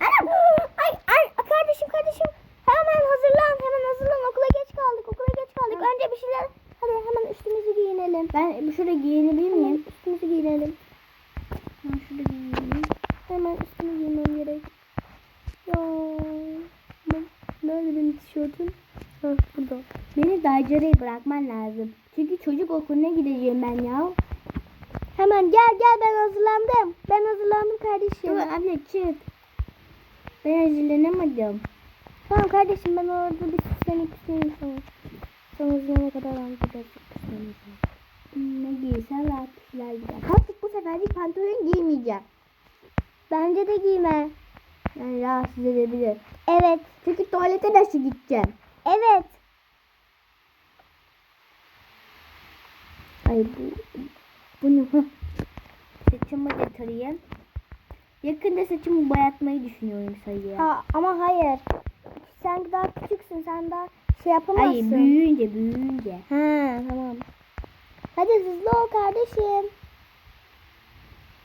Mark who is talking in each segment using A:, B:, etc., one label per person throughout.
A: Anam! Ay, ay, kardeşim kardeşim. Hemen hazırlan, hemen hazırlan. Okula geç kaldık, okula geç kaldık. Önce bir şeyler... Hadi hemen üstümüzü giyinelim.
B: Ben şurada giyinebilir miyim?
A: üstümüzü giyinelim.
B: Ben şurada giyineyim.
A: Hemen üstümü giymem gerek. Ya. Nerede benim tişörtüm? Ha, burada.
B: Beni Daycara'yı bırakman lazım. Çünkü çocuk okuluna gideceğim ben ya.
A: Hemen gel gel ben hazırlandım. Ben hazırlandım kardeşim.
B: Dur anne çık. Ben hazırlanamadım.
A: Tamam kardeşim ben orada bir süslenip süsleneyim sana. Sen hazırlanana kadar birazcık süsleneyim.
B: Hmm, Ne giysem rahat şeyler gider. Artık bu seferlik pantolon giymeyeceğim.
A: Bence de giyme.
B: Yani rahatsız edebilir.
A: Evet.
B: Çünkü tuvalete nasıl gideceğim?
A: Evet.
B: Ay bu bunu hı. saçımı da tarayayım. Yakında saçımı boyatmayı düşünüyorum sayıya.
A: Ha, ama hayır. Sen daha küçüksün. Sen daha şey yapamazsın.
B: Ay büyüyünce büyüyünce.
A: Ha tamam. Hadi hızlı ol kardeşim.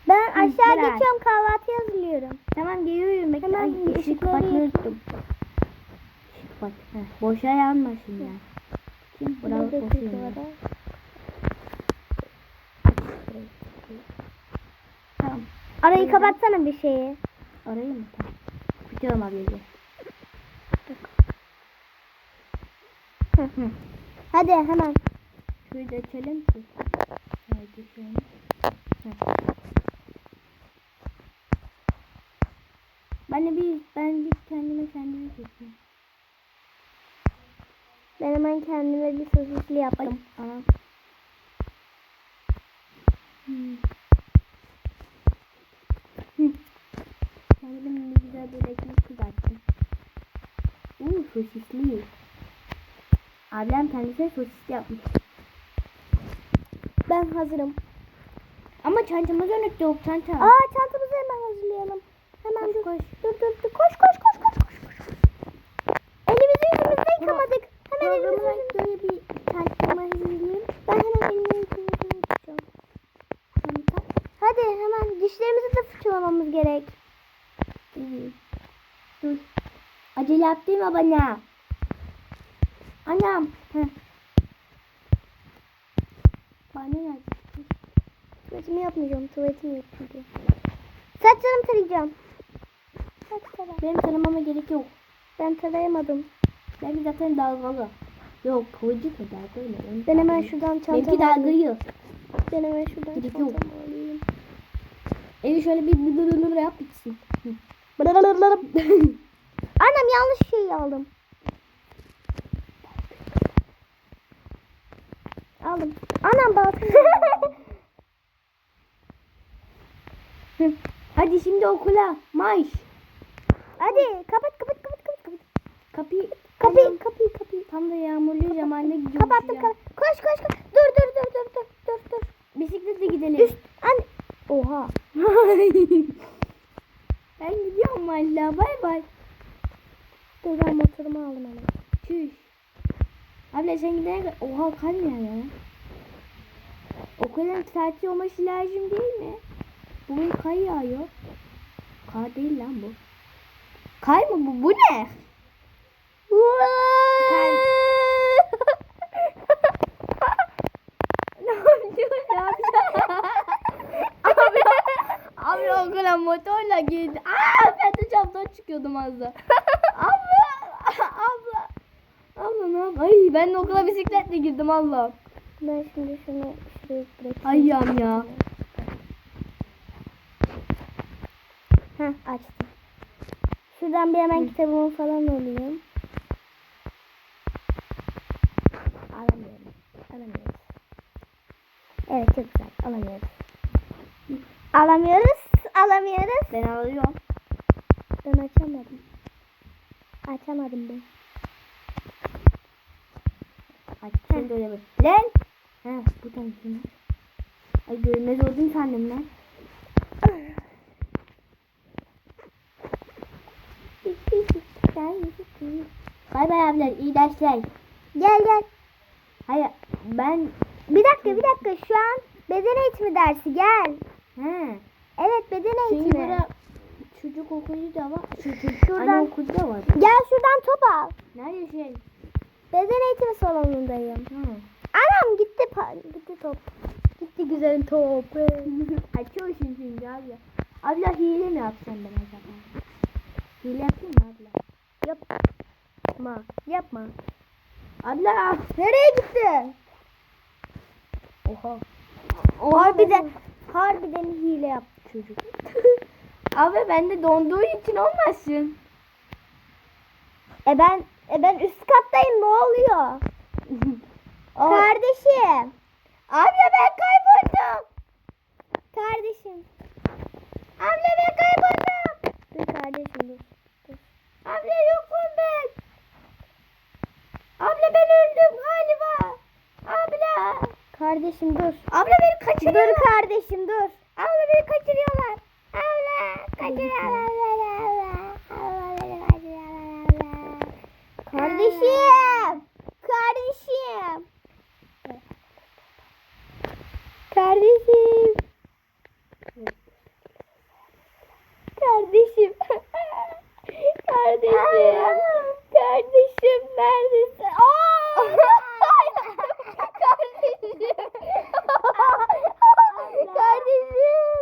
A: Ben aşağı
B: bırak.
A: geçiyorum kahvaltı hazırlıyorum.
B: Tamam geliyorum. Bekle.
A: Hemen
B: Ay ışık unuttum. Işık bak. Heh, boşa yanmasın ya. Kim? Bravo boşa
A: kız Arayı kapatsana bir şeyi.
B: Arayayım mı? Tamam. Tutuyorum abi.
A: Hı hı. Hadi hemen.
B: Şurayı da açalım ki. Hadi şöyle. Ben de bir, ben bir kendime sandviç yapayım.
A: Ben hemen kendime bir sosisli yaptım.
B: anam. Hmm. Hı. Kendime bir güzel bir ekmek kızarttım. Uuu sosisli. Ablam kendisine sosis yapmış.
A: Ben hazırım.
B: Ama çantamızı unuttuk çanta.
A: Aa çantamızı hemen hazırlayalım. Hemen
B: Koş,
A: dur.
B: koş.
A: Dur dur dur. Koş koş koş koş koş. koş. Elimizi yüzümüzü yıkamadık. Hemen elimizi yüzümüzü.
B: böyle bir tartışma hazırlayayım.
A: Ben hemen elimi yüzümü yıkayacağım. Hadi hemen dişlerimizi de fırçalamamız gerek.
B: Dur. Acele yaptırma bana. Anam. Heh. Bana ne?
A: Tuvaletimi yapmayacağım. Tuvaletimi çünkü. Saçlarımı tarayacağım. Saç tara.
B: Benim tanımama gerek yok.
A: Ben tarayamadım.
B: Benim zaten dalgalı. Yok kıvırcık mı dalgalı? Onun
A: Ben hemen şuradan çantamı
B: Benimki dalgayı.
A: Ben hemen şuradan
B: Gerek
A: çantamı
B: yok.
A: alayım.
B: Evi şöyle bir bırırır yap bitsin. Hı.
A: Annem yanlış şeyi aldım. Aldım. Anam.
B: Hı. Hadi şimdi okula. Marş.
A: Hadi kapat kapat kapat kapat. kapat.
B: Kapıyı.
A: Kapıyı kapıyı kapıyı.
B: Tam da yağmurlu zamanda gidiyoruz
A: Kapattım
B: ya.
A: kapat. Koş koş koş. Dur dur dur dur dur dur dur.
B: Bisikletle gidelim.
A: Üst. Anne. Oha.
B: ben gidiyorum valla. Bay bay.
A: Dur ben motorumu aldım hemen.
B: Çüş. Abla sen gidene kadar... Oha kar ne ya? Okulun tatil olması lazım değil mi? Bugün kar yağıyor. Kar değil lan bu. Kar mı bu? Bu ne? Kar. ne yapıyorsun? Ne yapıyorsun? abi, abi okula motorla girdi. Aa, ben de camdan çıkıyordum az da. abla, abla. Yap? Ay ben de okula bisikletle girdim Allah.
A: Ben şimdi şunu şuraya bırakayım.
B: Ay yam ya.
A: Heh açtım. Şuradan bir hemen kitabımı falan alayım. Alamıyorum. Alamıyoruz. Evet çok güzel. Alamıyoruz. Alamıyoruz. Alamıyoruz.
B: Ben alıyorum.
A: Ben açamadım. Açamadım ben.
B: Aç sen de öyle bak. Lan. He bu tanesini. Ay görmez oldum sandım lan. Bay bay abiler iyi dersler.
A: Gel gel.
B: Hayır ben
A: Bir dakika bir dakika şu an Beden eğitimi dersi gel.
B: He.
A: Evet beden
B: Çünkü
A: eğitimi.
B: burada çocuk okulu da var. Çocuk
A: Şuradan-
B: anaokulu da var.
A: Gel şuradan top al.
B: Nerede şey?
A: Beden eğitimi salonundayım.
B: Hı.
A: Anam gitti pa- gitti top.
B: Gitti güzel top. Açıyorsun şimdi abla. Abla hile mi yapsam ben acaba? Hile yapayım mı abla?
A: Yapma. Yapma.
B: Abla.
A: Nereye gitti?
B: Oha.
A: Harbiden, harbiden hile yaptı çocuk.
B: Abi ben de donduğu için olmasın.
A: E ben, e ben üst kattayım ne oluyor? Kardeşim.
B: Abla ben kayboldum.
A: Kardeşim.
B: Abla ben kayboldum.
A: Dur kardeşim dur.
B: Abla yokum ben. Abla ben öldüm galiba. Abla.
A: Kardeşim dur.
B: Abla beni kaçırıyorlar.
A: Dur kardeşim dur.
B: Abla beni kaçırıyorlar. Abla kaçırıyorlar.
A: Kardeşim. Kardeşim. Kardeşim. Kardeşim. Kardeşim. Kardeşim neredesin? Aa! Kardeşim. Kardeşim.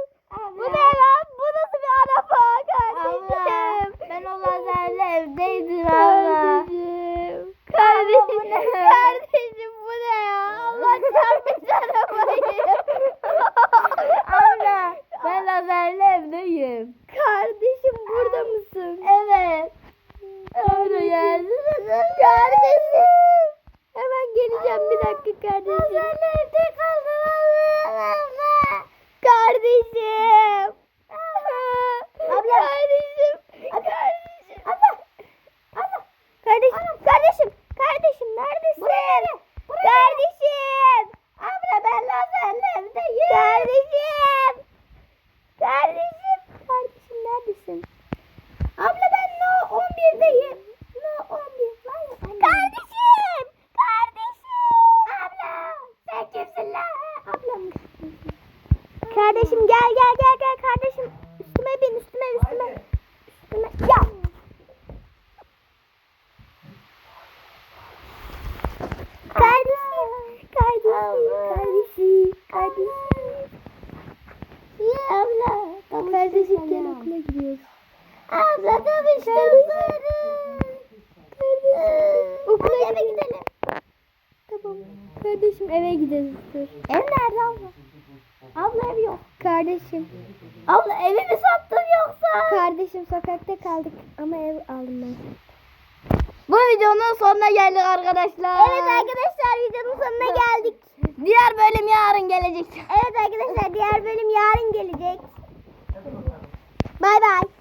A: Bu ne lan? Bu nasıl bir araba kardeşim?
B: Ben o lazerle evdeydim
A: Kardeşim. Kardeşim.
B: bu ne?
A: Kardeşim bu ne ya? Allah çarpmış arabayı.
B: Abla ben lazerle evdeyim.
A: Kardeşim burada mısın?
B: Evet. Abla geldi.
A: Kardeşim. Hemen geleceğim bir dakika kardeşim.
B: evde kaldım.
A: Kardeşim.
B: Abla.
A: Kardeşim.
B: Abla.
A: Kardeşim. Abla. Abla. Kardeşim. Kardeşim. Kardeşim neredesin? Kardeşim.
B: Abla ben lazerle evdeyim.
A: Kardeşim. Kardeşim. Kardeşim neredesin?
B: Abla ben no 11'deyim. No 11. Var ya anne.
A: Kardeşim. Kardeşim.
B: Abla sen kimsin lan? Ablam.
A: Kardeşim gel gel gel gel kardeşim. Üstüme bin üstüme üstüme. Üstüme. Ya. Kardeşim. Kardeşim. Kardeşim. Kardeşim.
B: Abla.
A: Kardeşim gel okula gidiyoruz.
B: Abla kavuştum.
A: Kardeşim. Okula
B: Hadi eve gidelim.
A: Tamam. Kardeşim eve gideriz. Dur.
B: Ev nerede abla? Abla ev yok.
A: Kardeşim.
B: Abla evi mi sattın yoksa?
A: Kardeşim sokakta kaldık ama ev aldım ben.
B: Bu videonun sonuna geldik arkadaşlar.
A: Evet arkadaşlar videonun sonuna geldik.
B: Diğer bölüm yarın gelecek.
A: Evet arkadaşlar diğer bölüm yarın gelecek. Bay bay.